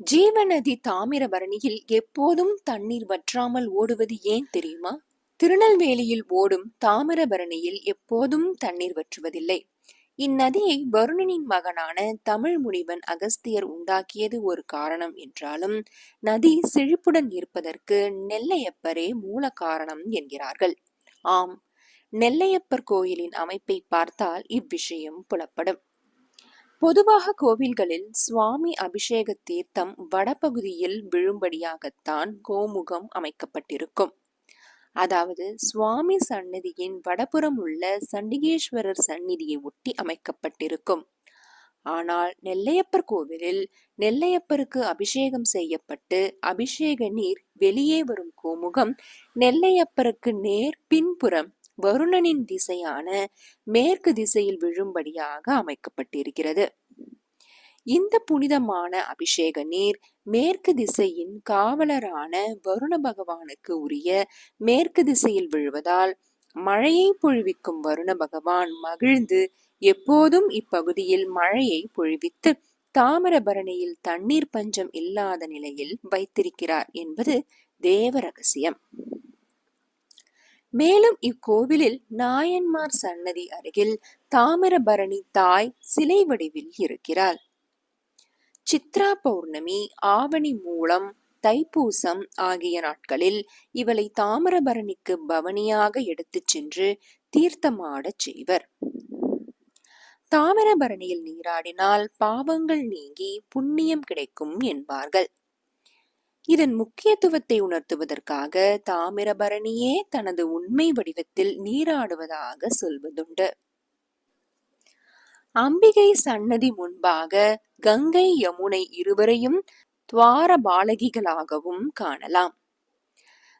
ஜீவநதி தாமிரபரணியில் எப்போதும் தண்ணீர் வற்றாமல் ஓடுவது ஏன் தெரியுமா? திருநெல்வேலியில் ஓடும் தாமிரபரணியில் எப்போதும் தண்ணீர் வற்றுவதில்லை. இந்நதியை வருணனின் மகனான தமிழ் முனிவன் அகஸ்தியர் உண்டாக்கியது ஒரு காரணம் என்றாலும் நதி செழிப்புடன் இருப்பதற்கு நெல்லையப்பரே மூல காரணம் என்கிறார்கள். ஆம் நெல்லையப்பர் கோயிலின் அமைப்பை பார்த்தால் இவ்விஷயம் புலப்படும். பொதுவாக கோவில்களில் சுவாமி அபிஷேக தீர்த்தம் வடபகுதியில் விழும்படியாகத்தான் கோமுகம் அமைக்கப்பட்டிருக்கும். அதாவது சுவாமி சன்னதியின் வடபுறம் உள்ள சண்டிகேஸ்வரர் சந்நிதியை ஒட்டி அமைக்கப்பட்டிருக்கும். ஆனால் நெல்லையப்பர் கோவிலில் நெல்லையப்பருக்கு அபிஷேகம் செய்யப்பட்டு அபிஷேக நீர் வெளியே வரும் கோமுகம் நெல்லையப்பருக்கு நேர் பின்புறம் வருணனின் திசையான மேற்கு திசையில் விழும்படியாக அமைக்கப்பட்டிருக்கிறது. இந்த புனிதமான அபிஷேக நீர் மேற்கு திசையின் காவலரான வருண பகவானுக்கு உரிய மேற்கு திசையில் விழுவதால் மழையை பொழிவிக்கும் வருண பகவான் மகிழ்ந்து எப்போதும் இப்பகுதியில் மழையை பொழிவித்து தாமிரபரணியில் தண்ணீர் பஞ்சம் இல்லாத நிலையில் வைத்திருக்கிறார் என்பது தேவ ரகசியம். மேலும் இக்கோவிலில் நாயன்மார் சன்னதி அருகில் தாமிரபரணி தாய் சிலை வடிவில் இருக்கிறார் சித்ரா பௌர்ணமி ஆவணி மூலம் தைப்பூசம் ஆகிய நாட்களில் இவளை தாமிரபரணிக்கு பவனியாக எடுத்துச் சென்று தீர்த்தமாடச் செய்வர். தாமிரபரணியில் நீராடினால் பாவங்கள் நீங்கி புண்ணியம் கிடைக்கும் என்பார்கள். இதன் முக்கியத்துவத்தை உணர்த்துவதற்காக தாமிரபரணியே தனது உண்மை வடிவத்தில் நீராடுவதாக சொல்வதுண்டு. அம்பிகை சன்னதி முன்பாக கங்கை யமுனை இருவரையும் துவார பாலகிகளாகவும் காணலாம்.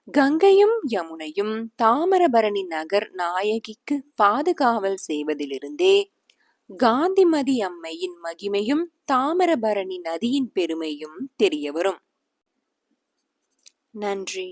கங்கையும் யமுனையும் தாமிரபரணி நகர் நாயகிக்கு பாதுகாவல் செய்வதிலிருந்தே காந்திமதி அம்மையின் மகிமையும் தாமிரபரணி நதியின் பெருமையும் தெரியவரும். நன்றி